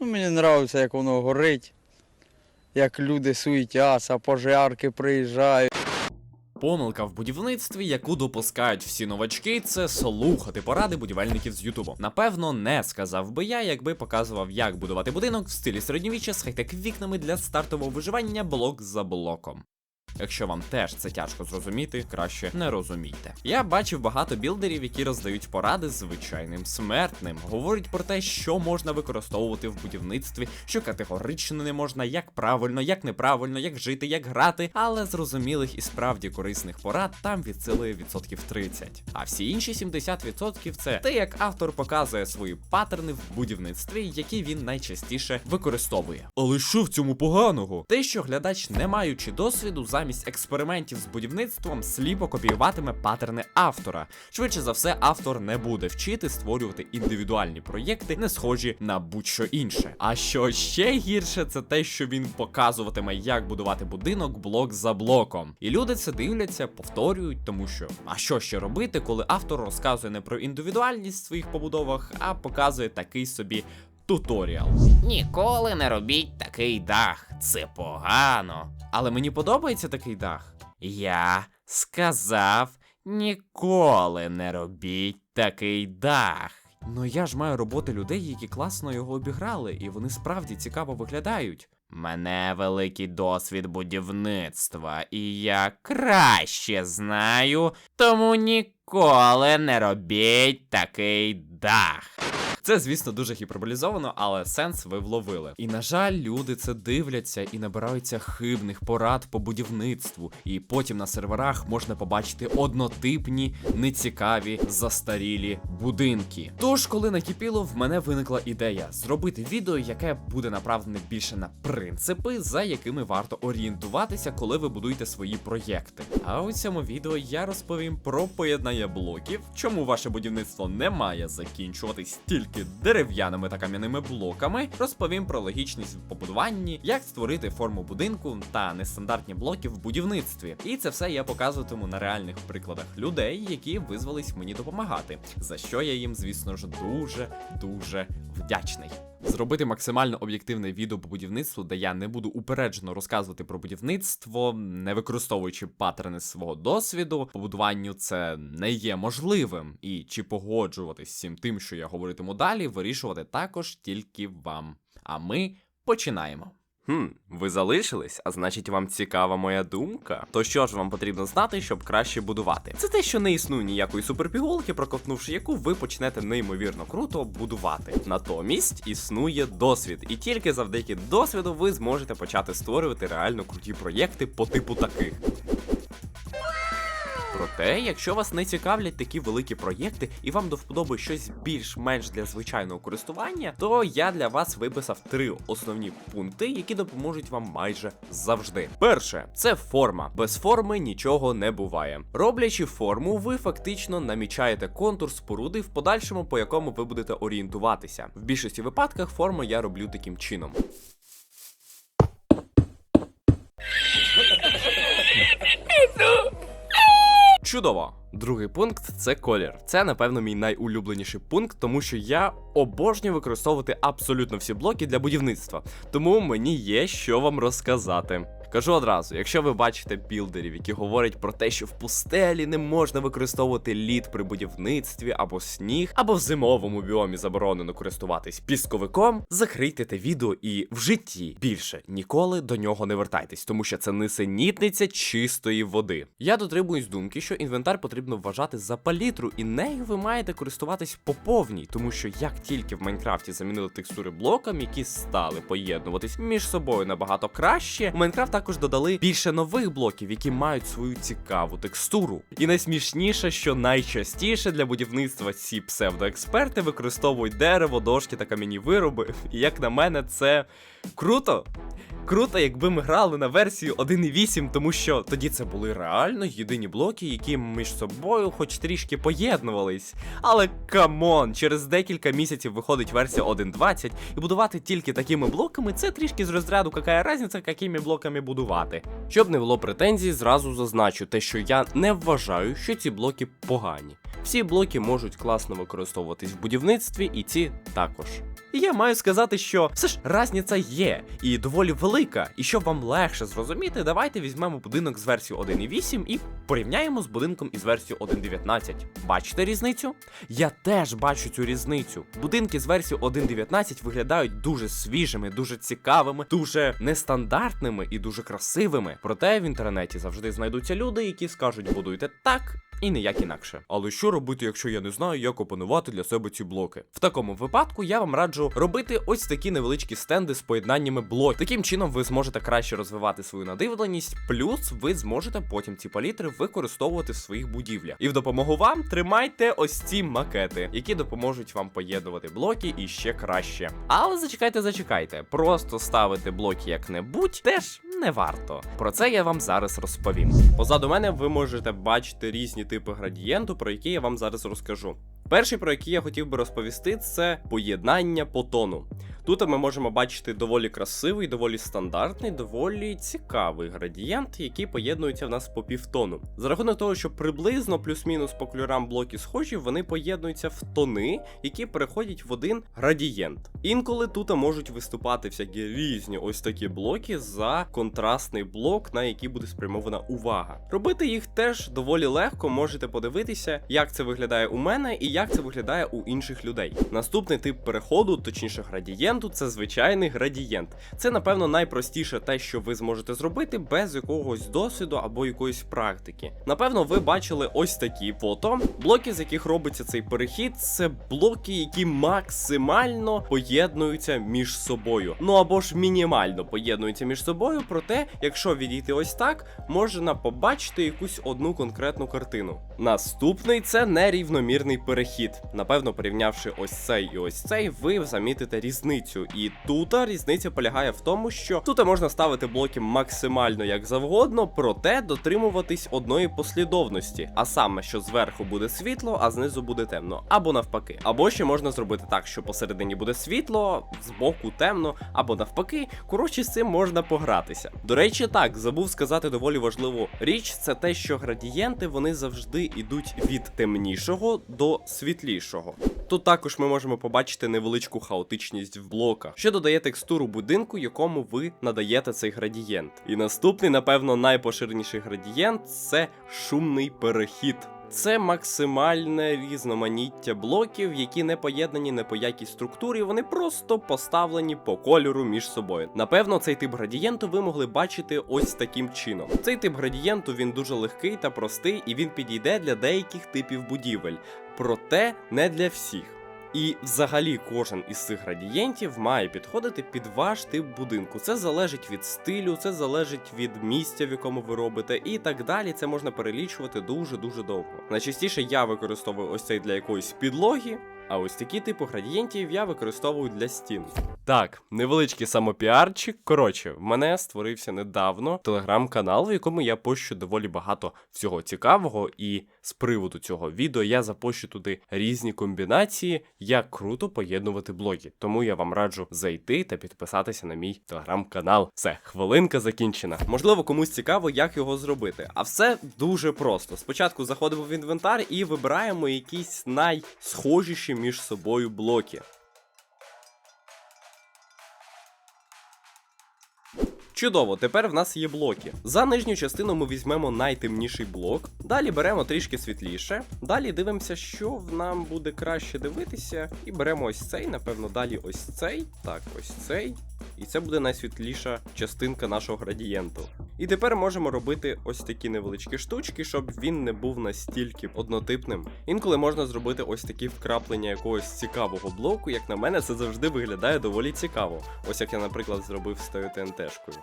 Ну, мені подобається, як воно горить, як люди суетяться, пожарки приїжджають. Помилка в будівництві, яку допускають всі новачки, це слухати поради будівельників з Ютубу. Напевно, не сказав би я, якби показував, як будувати будинок в стилі середньовіччя з хай-тек вікнами для стартового виживання блок за блоком. Якщо вам теж це тяжко зрозуміти, краще не розумійте. Я бачив багато білдерів, які роздають поради звичайним смертним, говорять про те, що можна використовувати в будівництві, що категорично не можна, як правильно, як неправильно, як жити, як грати, але зрозумілих і справді корисних порад там від сили відсотків 30. А всі інші 70% це те, як автор показує свої паттерни в будівництві, які він найчастіше використовує. Але що в цьому поганого? Те, що глядач, не маючи досвіду, замість експериментів з будівництвом, сліпо копіюватиме паттерни автора. Швидше за все, автор не буде вчити створювати індивідуальні проєкти, не схожі на будь-що інше. А що ще гірше, це те, що він показуватиме, як будувати будинок блок за блоком. І люди це дивляться, повторюють, тому що а що ще робити, коли автор розказує не про індивідуальність в своїх побудовах, а показує такий собі. Туторіал. Ніколи не робіть такий дах. Це погано. Але мені подобається такий дах. Я сказав ніколи не робіть такий дах. Ну я ж маю роботи людей, які класно його обіграли, і вони справді цікаво виглядають. Мене великий досвід будівництва, і я краще знаю, тому ніколи не робіть такий дах. Це, звісно, дуже гіперболізовано, але сенс ви вловили. І на жаль, люди це дивляться і набираються хибних порад по будівництву. І потім на серверах можна побачити однотипні, нецікаві, застарілі будинки. Тож, коли накипіло, в мене виникла ідея зробити відео, яке буде направлене більше на принципи, за якими варто орієнтуватися, коли ви будуєте свої проєкти. А у цьому відео я розповім про поєднання блоків, чому ваше будівництво не має закінчуватись тільки дерев'яними та кам'яними блоками. Розповім про логічність в побудуванні, як створити форму будинку та нестандартні блоки в будівництві. І це все я показуватиму на реальних прикладах людей, які визвались мені допомагати, за що я їм, звісно ж, дуже дуже вдячний. Зробити максимально об'єктивне відео по будівництву, де я не буду упереджено розказувати про будівництво, не використовуючи паттерни свого досвіду. побудуванню це не є можливим. І чи погоджуватись з цим тим, що я говоритиму далі, вирішувати також тільки вам. А ми починаємо. Хм, ви залишились, а значить вам цікава моя думка. То що ж вам потрібно знати, щоб краще будувати? Це те, що не існує ніякої суперпігулки, проковтнувши яку ви почнете неймовірно круто будувати. Натомість існує досвід, і тільки завдяки досвіду ви зможете почати створювати реально круті проєкти по типу таких. Проте, якщо вас не цікавлять такі великі проєкти і вам до вподоби щось більш-менш для звичайного користування, то я для вас виписав три основні пункти, які допоможуть вам майже завжди. Перше, це форма. Без форми нічого не буває. Роблячи форму, ви фактично намічаєте контур споруди в подальшому, по якому ви будете орієнтуватися. В більшості випадках форму я роблю таким чином. Чудово! Другий пункт це колір. Це, напевно, мій найулюбленіший пункт, тому що я обожнюю використовувати абсолютно всі блоки для будівництва. Тому мені є що вам розказати. Кажу одразу, якщо ви бачите білдерів, які говорять про те, що в пустелі не можна використовувати лід при будівництві або сніг, або в зимовому біомі заборонено користуватись пісковиком, закрийте те відео і в житті більше ніколи до нього не вертайтесь, тому що це нисенітниця чистої води. Я дотримуюсь думки, що інвентар потрібно вважати за палітру, і нею ви маєте користуватись по повній, тому що як тільки в Майнкрафті замінили текстури блокам, які стали поєднуватись між собою набагато краще, у Майнкрафт також додали більше нових блоків, які мають свою цікаву текстуру. І найсмішніше, що найчастіше для будівництва ці псевдоексперти використовують дерево, дошки та кам'яні вироби. І як на мене, це круто. Круто, якби ми грали на версію 1.8, тому що тоді це були реально єдині блоки, які між собою хоч трішки поєднувались. Але камон, через декілька місяців виходить версія 1.20, і будувати тільки такими блоками це трішки з розряду, яка різниця, якими блоками будувати. Щоб не було претензій, зразу зазначу те, що я не вважаю, що ці блоки погані. Всі блоки можуть класно використовуватись в будівництві, і ці також. І я маю сказати, що все ж разниця є і доволі велика. І щоб вам легше зрозуміти, давайте візьмемо будинок з версією 1.8 і порівняємо з будинком із версією 1.19. Бачите різницю? Я теж бачу цю різницю. Будинки з версією 1.19 виглядають дуже свіжими, дуже цікавими, дуже нестандартними і дуже красивими. Проте в інтернеті завжди знайдуться люди, які скажуть, будуйте так. І ніяк інакше. Але що робити, якщо я не знаю, як опанувати для себе ці блоки? В такому випадку я вам раджу робити ось такі невеличкі стенди з поєднаннями блоків. Таким чином ви зможете краще розвивати свою надивленість, плюс ви зможете потім ці палітри використовувати в своїх будівлях. І в допомогу вам тримайте ось ці макети, які допоможуть вам поєднувати блоки і ще краще. Але зачекайте, зачекайте, просто ставити блоки як-небудь теж не варто. Про це я вам зараз розповім. Позаду мене ви можете бачити різні типи градієнту, про які я вам зараз розкажу. Перший, про який я хотів би розповісти, це поєднання по тону. Тут ми можемо бачити доволі красивий, доволі стандартний, доволі цікавий градієнт, який поєднується в нас по півтону. За рахунок того, що приблизно плюс-мінус по кольорам блоки схожі, вони поєднуються в тони, які переходять в один градієнт. Інколи тут можуть виступати всякі різні ось такі блоки за контрастний блок, на який буде спрямована увага. Робити їх теж доволі легко, можете подивитися, як це виглядає у мене і як це виглядає у інших людей. Наступний тип переходу, точніше градієнту, це звичайний градієнт. Це, напевно, найпростіше те, що ви зможете зробити без якогось досвіду або якоїсь практики. Напевно, ви бачили ось такі фото. Блоки, з яких робиться цей перехід, це блоки, які максимально поєднуються між собою. Ну або ж мінімально поєднуються між собою. Проте, якщо відійти ось так, можна побачити якусь одну конкретну картину. Наступний це нерівномірний перехід. Напевно, порівнявши ось цей і ось цей, ви замітите різницю. І тут різниця полягає в тому, що тут можна ставити блоки максимально як завгодно, проте дотримуватись одної послідовності. А саме, що зверху буде світло, а знизу буде темно, або навпаки. Або ще можна зробити так, що посередині буде світло, збоку темно, або навпаки. Коротше, з цим можна погратися. До речі, так забув сказати доволі важливу річ: це те, що градієнти вони завжди йдуть від темнішого до світлішого. Тут також ми можемо побачити невеличку хаотичність в блоках, що додає текстуру будинку, якому ви надаєте цей градієнт. І наступний, напевно, найпоширеніший градієнт це шумний перехід. Це максимальне різноманіття блоків, які не поєднані не по якій структурі, вони просто поставлені по кольору між собою. Напевно, цей тип градієнту ви могли бачити ось таким чином. Цей тип градієнту він дуже легкий та простий, і він підійде для деяких типів будівель, проте не для всіх. І взагалі кожен із цих градієнтів має підходити під ваш тип будинку. Це залежить від стилю, це залежить від місця, в якому ви робите, і так далі. Це можна перелічувати дуже дуже довго. Найчастіше я використовую ось цей для якоїсь підлоги. А ось такі типу градієнтів я використовую для стін. Так, невеличкий самопіарчик. Коротше, в мене створився недавно телеграм-канал, в якому я пощу доволі багато всього цікавого, і з приводу цього відео я запощу туди різні комбінації, як круто поєднувати блоки. Тому я вам раджу зайти та підписатися на мій телеграм-канал. Все, хвилинка закінчена. Можливо, комусь цікаво, як його зробити. А все дуже просто. Спочатку заходимо в інвентар і вибираємо якісь найсхожіші між собою блоки. Чудово, тепер в нас є блоки. За нижню частину ми візьмемо найтемніший блок. Далі беремо трішки світліше. Далі дивимося, що нам буде краще дивитися. І беремо ось цей, напевно, далі ось цей. Так, ось цей. І це буде найсвітліша частинка нашого градієнту. І тепер можемо робити ось такі невеличкі штучки, щоб він не був настільки однотипним. Інколи можна зробити ось такі вкраплення якогось цікавого блоку. Як на мене, це завжди виглядає доволі цікаво. Ось як я, наприклад, зробив з тою ТНТшкою.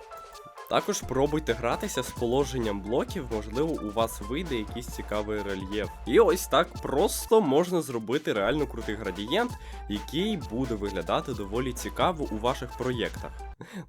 Також пробуйте гратися з положенням блоків, можливо, у вас вийде якийсь цікавий рельєф. І ось так просто можна зробити реально крутий градієнт, який буде виглядати доволі цікаво у ваших проєктах.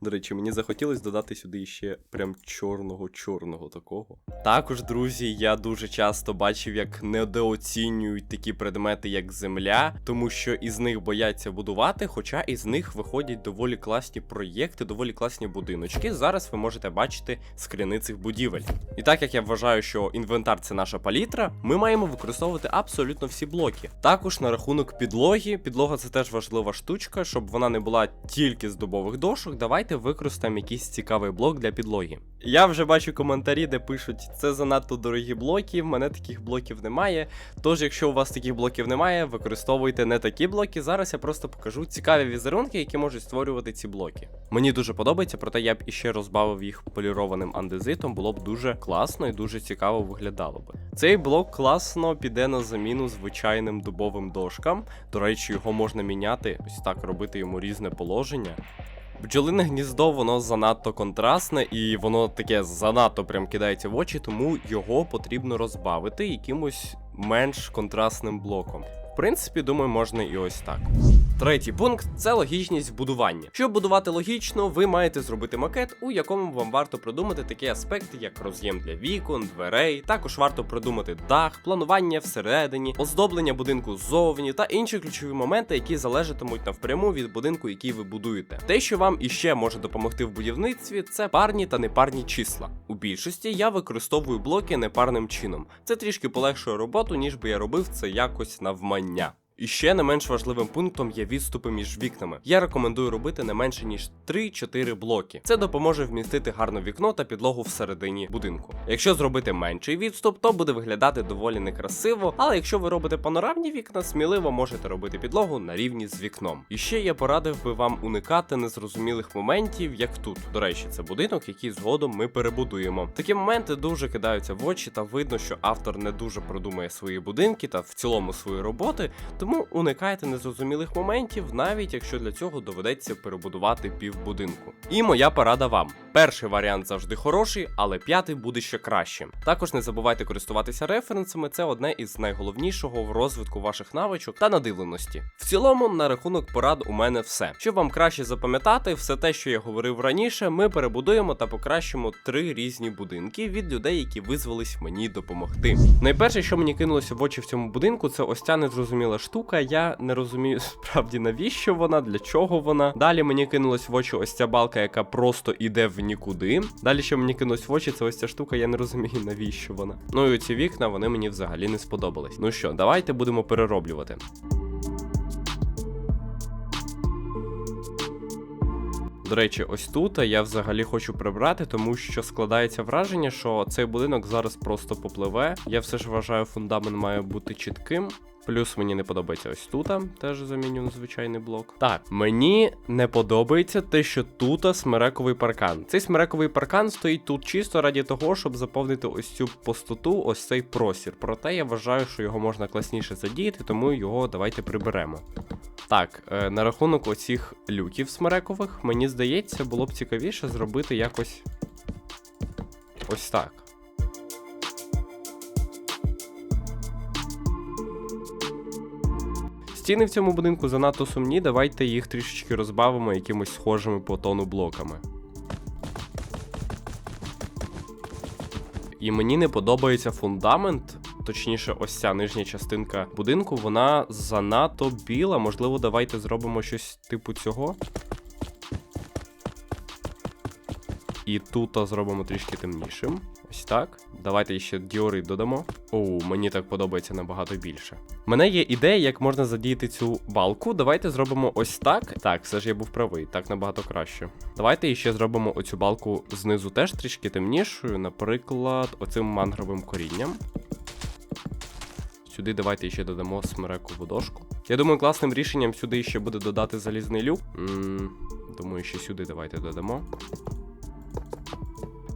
До речі, мені захотілося додати сюди ще прям чорного-чорного такого. Також, друзі, я дуже часто бачив, як недооцінюють такі предмети, як земля, тому що із них бояться будувати, хоча із них виходять доволі класні проєкти, доволі класні будиночки. Зараз ви можете бачити скрини цих будівель. І так як я вважаю, що інвентар це наша палітра, ми маємо використовувати абсолютно всі блоки. Також на рахунок підлоги. Підлога це теж важлива штучка, щоб вона не була тільки з дубових дошок. Давайте використаємо якийсь цікавий блок для підлоги. Я вже бачу коментарі, де пишуть, це занадто дорогі блоки, в мене таких блоків немає. Тож, якщо у вас таких блоків немає, використовуйте не такі блоки. Зараз я просто покажу цікаві візерунки, які можуть створювати ці блоки. Мені дуже подобається, проте я б іще розбавив їх полірованим андезитом, було б дуже класно і дуже цікаво виглядало би. Цей блок класно піде на заміну звичайним дубовим дошкам. До речі, його можна міняти, ось так робити йому різне положення. Бджолине гніздо, воно занадто контрастне і воно таке занадто прям кидається в очі, тому його потрібно розбавити якимось менш контрастним блоком. Принципі, думаю, можна і ось так. Третій пункт це логічність будування. Щоб будувати логічно, ви маєте зробити макет, у якому вам варто продумати такі аспекти, як роз'єм для вікон, дверей. Також варто продумати дах, планування всередині, оздоблення будинку ззовні та інші ключові моменти, які залежатимуть навпряму від будинку, який ви будуєте. Те, що вам іще може допомогти в будівництві, це парні та непарні числа. У більшості я використовую блоки непарним чином. Це трішки полегшує роботу, ніж би я робив це якось навмання. Yeah. І ще не менш важливим пунктом є відступи між вікнами. Я рекомендую робити не менше ніж 3-4 блоки. Це допоможе вмістити гарно вікно та підлогу всередині будинку. Якщо зробити менший відступ, то буде виглядати доволі некрасиво. Але якщо ви робите панорамні вікна, сміливо можете робити підлогу на рівні з вікном. І ще я порадив би вам уникати незрозумілих моментів, як тут. До речі, це будинок, який згодом ми перебудуємо. Такі моменти дуже кидаються в очі, та видно, що автор не дуже продумує свої будинки та в цілому свої роботи. Тому уникайте незрозумілих моментів, навіть якщо для цього доведеться перебудувати півбудинку. І моя порада вам: перший варіант завжди хороший, але п'ятий буде ще кращим. Також не забувайте користуватися референсами, це одне із найголовнішого в розвитку ваших навичок та надивленості. В цілому, на рахунок порад у мене все. Щоб вам краще запам'ятати, все те, що я говорив раніше, ми перебудуємо та покращимо три різні будинки від людей, які визвались мені допомогти. Найперше, що мені кинулося в очі в цьому будинку, це ось ця незрозуміла штука. Я не розумію справді навіщо вона, для чого вона. Далі мені кинулось в очі ось ця балка, яка просто іде в нікуди. Далі, що мені кинулось в очі, це ось ця штука, я не розумію, навіщо вона. Ну і ці вікна вони мені взагалі не сподобались. Ну що, давайте будемо перероблювати. До речі, ось тут я взагалі хочу прибрати, тому що складається враження, що цей будинок зараз просто попливе. Я все ж вважаю, фундамент має бути чітким. Плюс мені не подобається ось тут, теж заміню на звичайний блок. Так, мені не подобається те, що тут смерековий паркан. Цей смерековий паркан стоїть тут чисто раді того, щоб заповнити ось цю пустоту, ось цей простір. Проте я вважаю, що його можна класніше задіяти, тому його давайте приберемо. Так, е, на рахунок оцих люків смерекових, мені здається, було б цікавіше зробити якось ось так. Стіни в цьому будинку занадто сумні, давайте їх трішечки розбавимо якимось схожими по тону блоками. І мені не подобається фундамент. Точніше, ось ця нижня частинка будинку, вона занадто біла. Можливо, давайте зробимо щось типу цього. І тут зробимо трішки темнішим. Ось так. Давайте ще діори додамо. Оу, мені так подобається набагато більше. У мене є ідея, як можна задіяти цю балку. Давайте зробимо ось так. Так, все ж я був правий, так набагато краще. Давайте ще зробимо оцю балку знизу теж трішки темнішою, наприклад, оцим мангровим корінням. Сюди давайте ще додамо смерекову дошку. Я думаю, класним рішенням сюди ще буде додати залізний люк. думаю, ще сюди давайте додамо.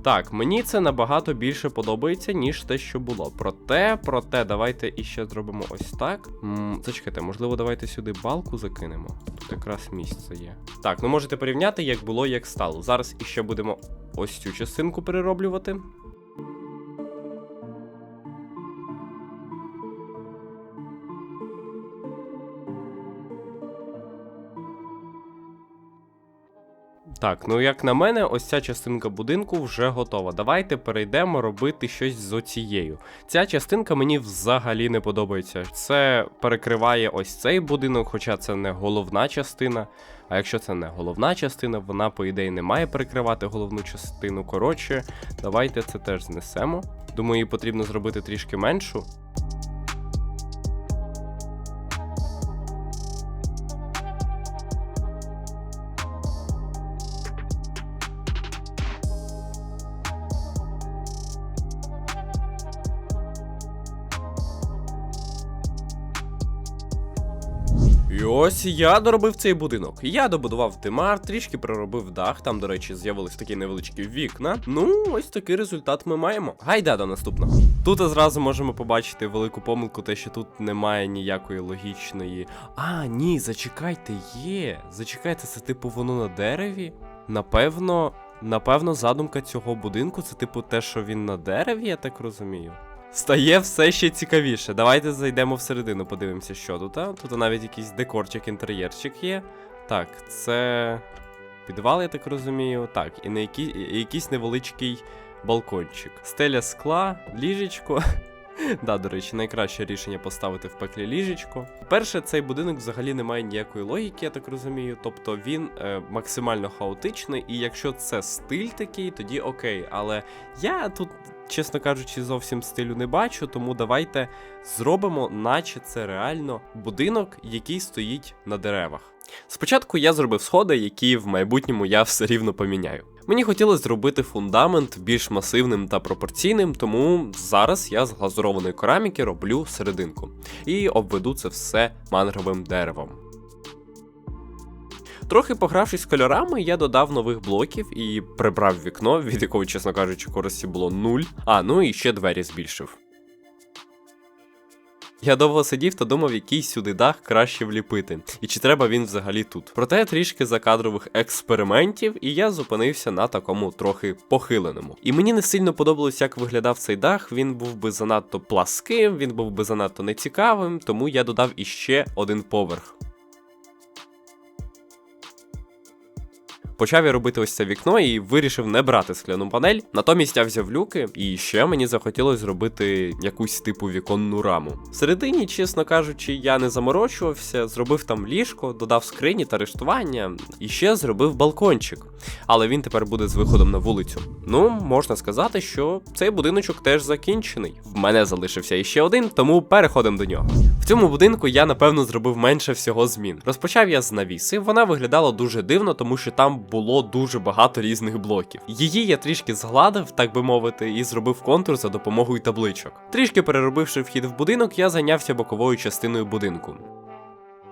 Так, мені це набагато більше подобається, ніж те, що було. Проте, проте, давайте іще зробимо ось так. М, Зачекайте, можливо, давайте сюди балку закинемо. Тут якраз місце є. Так, ну можете порівняти, як було як стало. Зараз іще будемо ось цю частинку перероблювати. Так, ну як на мене, ось ця частинка будинку вже готова. Давайте перейдемо робити щось з оцією. Ця частинка мені взагалі не подобається. Це перекриває ось цей будинок, хоча це не головна частина. А якщо це не головна частина, вона, по ідеї, не має перекривати головну частину. Коротше, давайте це теж знесемо. Думаю, її потрібно зробити трішки меншу. І ось я доробив цей будинок. Я добудував димар, трішки проробив дах. Там, до речі, з'явились такі невеличкі вікна. Ну, ось такий результат ми маємо. Гайда до наступного. Тут зразу можемо побачити велику помилку, те, що тут немає ніякої логічної. А, ні, зачекайте, є. Зачекайте, це типу воно на дереві. Напевно, напевно, задумка цього будинку це типу те, що він на дереві, я так розумію. Стає все ще цікавіше. Давайте зайдемо всередину, подивимося, що тут. А? Тут навіть якийсь декорчик, інтер'єрчик є. Так, це підвал, я так розумію. Так, і на які... якийсь невеличкий балкончик. Стеля скла, ліжечко. Да, до речі, найкраще рішення поставити в пеклі ліжечко. Перше, цей будинок взагалі не має ніякої логіки, я так розумію. Тобто він е, максимально хаотичний, і якщо це стиль такий, тоді окей. Але я тут, чесно кажучи, зовсім стилю не бачу, тому давайте зробимо, наче це реально будинок, який стоїть на деревах. Спочатку я зробив сходи, які в майбутньому я все рівно поміняю. Мені хотілося зробити фундамент більш масивним та пропорційним, тому зараз я з глазурованої кераміки роблю серединку і обведу це все мангровим деревом. Трохи погравшись з кольорами, я додав нових блоків і прибрав вікно, від якого, чесно кажучи, користі було нуль. А, ну і ще двері збільшив. Я довго сидів та думав, який сюди дах краще вліпити, і чи треба він взагалі тут. Проте трішки закадрових експериментів, і я зупинився на такому трохи похиленому. І мені не сильно подобалось, як виглядав цей дах. Він був би занадто пласким, він був би занадто нецікавим, тому я додав іще один поверх. Почав я робити ось це вікно і вирішив не брати скляну панель. Натомість я взяв люки, і ще мені захотілося зробити якусь типу віконну раму. Всередині, чесно кажучи, я не заморочувався, зробив там ліжко, додав скрині та рештування, і ще зробив балкончик. Але він тепер буде з виходом на вулицю. Ну, можна сказати, що цей будиночок теж закінчений. В мене залишився іще один, тому переходимо до нього. В цьому будинку я напевно зробив менше всього змін. Розпочав я з навіси, вона виглядала дуже дивно, тому що там було дуже багато різних блоків. Її я трішки згладив, так би мовити, і зробив контур за допомогою табличок. Трішки переробивши вхід в будинок, я зайнявся боковою частиною будинку.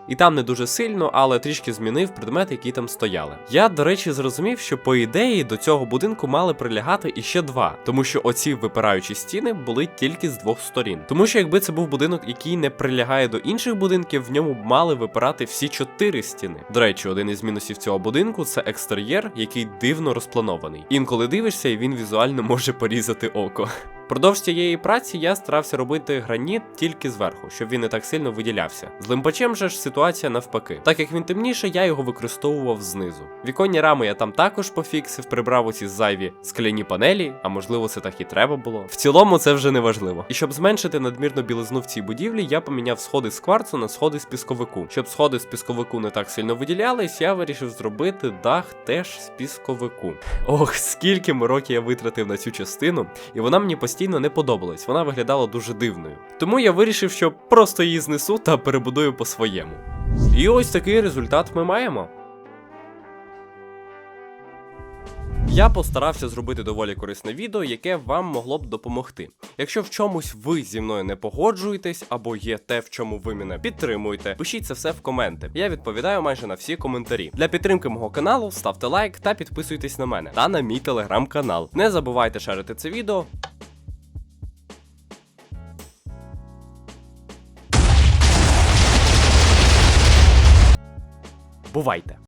І там не дуже сильно, але трішки змінив предмети, які там стояли. Я, до речі, зрозумів, що по ідеї до цього будинку мали прилягати іще два, тому що оці випираючі стіни були тільки з двох сторін. Тому що якби це був будинок, який не прилягає до інших будинків, в ньому мали випирати всі чотири стіни. До речі, один із мінусів цього будинку це екстер'єр, який дивно розпланований. Інколи дивишся, і він візуально може порізати око. Продовж цієї праці я старався робити граніт тільки зверху, щоб він не так сильно виділявся. З лимпачем же ж ситуація навпаки. Так як він темніше, я його використовував знизу. Віконні рами я там також пофіксив, прибрав оці зайві скляні панелі, а можливо це так і треба було. В цілому це вже не важливо. І щоб зменшити надмірну білизну в цій будівлі, я поміняв сходи з кварцу на сходи з пісковику. Щоб сходи з пісковику не так сильно виділялись, я вирішив зробити дах теж з пісковику. Ох, скільки років я витратив на цю частину, і вона мені постійно не подобалась, вона виглядала дуже дивною. Тому я вирішив, що просто її знесу та перебудую по-своєму. І ось такий результат ми маємо. Я постарався зробити доволі корисне відео, яке вам могло б допомогти. Якщо в чомусь ви зі мною не погоджуєтесь, або є те, в чому ви мене підтримуєте, пишіть це все в коменти. Я відповідаю майже на всі коментарі. Для підтримки мого каналу ставте лайк та підписуйтесь на мене та на мій телеграм-канал. Не забувайте шарити це відео. Бувайте!